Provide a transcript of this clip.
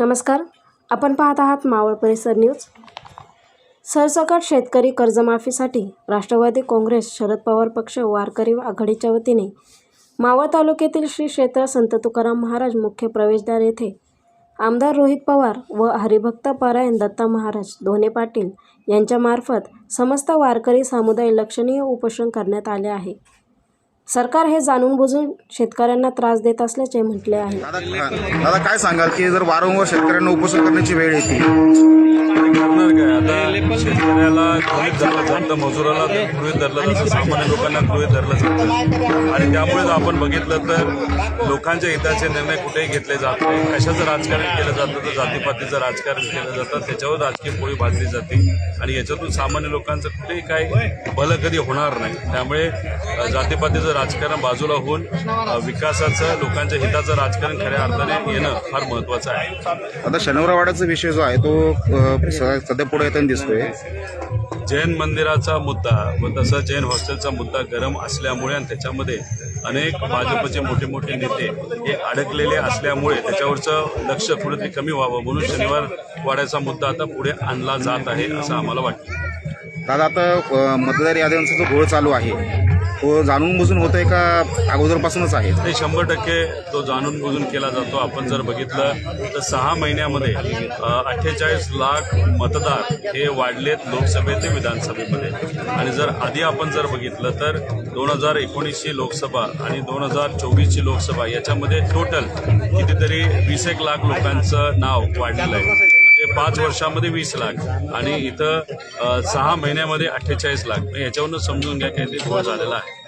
नमस्कार. आपण पाहत आहात मावळ परिसर न्यूज. सरसकट शेतकरी कर्जमाफीसाठी राष्ट्रवादी काँग्रेस शरद पवार पक्ष वारकरी आघाडीच्या वतीने मावळ तालुक्यातील श्री क्षेत्र संत तुकाराम महाराज मुख्य प्रवेशद्वार येथे आमदार रोहित पवार व हरिभक्त पारायण दत्ता महाराज धोने पाटील यांच्यामार्फत समस्त वारकरी समुदाय लक्षणीय उपोषण करण्यात आले आहे. सरकार हे जाणून बुजून शेतकऱ्यांना त्रास देत असल्याचे म्हटले आहे. दादा दादा काय सांगाल की जर वारंवार शेतकऱ्यांना उपोषण करण्याची वेळ येते? करणार काय आता शेतकऱ्याला गृहित धरलं जातं मजुराला गृहित धरलं जातं सामान्य लोकांना गृहित धरलं जातं. आणि त्यामुळेच आपण बघितलं तर लोकांच्या हिताचे निर्णय कुठेही घेतले जात नाही. कशाचं राजकारण केलं जातं तर जातीपातीचं राजकारण केलं जातं. त्याच्यावर राजकीय पोळी भाजली जाते. आणि याच्यातून सामान्य लोकांचं कुठेही काही भलं कधी होणार नाही. त्यामुळे जातीपातीचं राजकारण बाजूला होऊन विकासाचं लोकांच्या हिताचं राजकारण खऱ्या अर्थाने येणं फार महत्त्वाचं आहे. आता शनिवारवाड्याचा विषय जो आहे तो सध्या पुढे येताना दिसतोय. जैन मंदिराचा मुद्दा व तसं जैन हॉस्टेलचा मुद्दा गरम असल्यामुळे आणि त्याच्यामध्ये अनेक भाजपचे मोठे मोठे नेते हे अडकलेले असल्यामुळे त्याच्यावरचं लक्ष कुठेतरी कमी व्हावं म्हणून शनिवार वाड्याचा मुद्दा आता पुढे आणला जात आहे असं आम्हाला वाटतं. दादा आता मतदार याद्यांचा जो घोळ चालू आहे तो जाणून बुजून आहे का अगोदरपासूनच आहे. नाही शंभर टक्के तो जाणून बुजून केला जातो. आपण जर बघितलं तर सहा महिन्यामध्ये अठ्ठेचाळीस लाख मतदार हे वाढलेत लोकसभेत ते विधानसभेमध्ये. आणि जर आधी आपण जर बघितलं तर दोन हजार एकोणीसची लोकसभा आणि दोन हजार चोवीसची लोकसभा याच्यामध्ये टोटल कितीतरी वीस एक लाख लोकांचं नाव वाढलेलं आहे. पाच वर्षामध्ये वीस लाख आणि इथं सहा महिन्यामध्ये अठ्ठेचाळीस लाख. याच्यावरून समजून घ्या काहीतरी झालेला आहे.